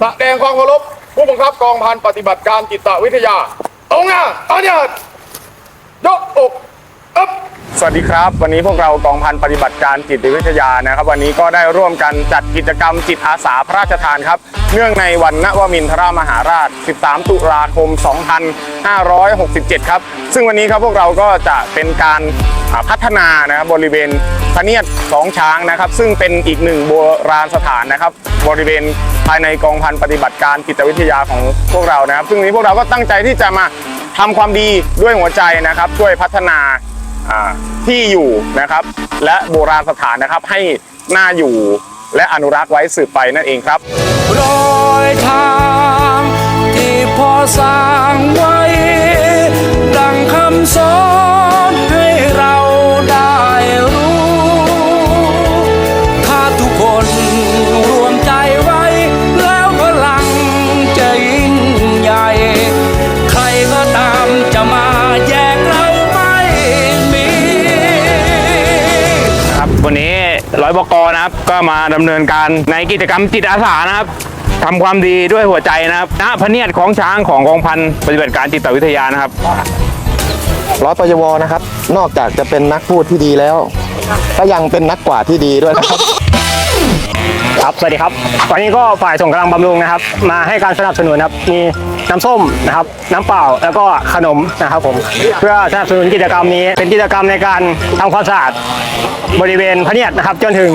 แสดงความเคารพผู้บังคับกองพันปฏิบัติการจิตวิทยาองอะตอนยดยกอก สวัสดีครับ วันนี้พวกเรากองพันปฏิบัติการจิตวิทยานะครับ วันนี้ก็ได้ร่วมกันจัดกิจกรรมจิตอาสาพระราชทานครับ เนื่องในวันนวมินทรมหาราช 13 ตุลาคม 2567 ครับ ซึ่งวันนี้ครับพวกเราก็จะเป็นการพัฒนานะครับบริเวณพระเนียดสองช้างนะครับ ซึ่งเป็นอีกหนึ่งโบราณสถานนะครับ บริเวณภายในกองพันปฏิบัติการจิตวิทยาของพวกเรานะครับ ซึ่งวันนี้พวกเราก็ตั้งใจที่จะมาทำความดีด้วยหัวใจนะครับ ช่วยพัฒนา ที่อยู่นะครับ และโบราณสถานนะครับให้น่าอยู่และอนุรักษ์ไว้สืบไปนั่นเองครับรอยทาง ร้อยบกนะครับ ก็มาดำเนินการในกิจกรรมจิตอาสานะครับทำความดีด้วยหัวใจนะครับณพระเนียดของช้างของกองพันปฏิบัติการจิตวิทยานะครับ ร้อยปยวนะครับ นอกจากจะเป็นนักพูดที่ดีแล้ว ก็ยังเป็นนักกวาดที่ดีด้วยนะครับ ครับสวัสดีครับ วันนี้ก็ฝ่ายส่งกำลังบำรุงนะครับ มาให้การสนับสนุนครับ มีน้ำส้มนะครับ น้ำเปล่าแล้วก็ขนมนะครับผม เพื่อสนับสนุนกิจกรรมนี้ เป็นกิจกรรมในการทำความสะอาดบริเวณพระเนียดนะครับ จนถึง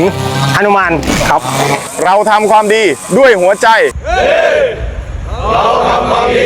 หนุมานครับ เราทำความดีด้วยหัวใจ เราทำความดี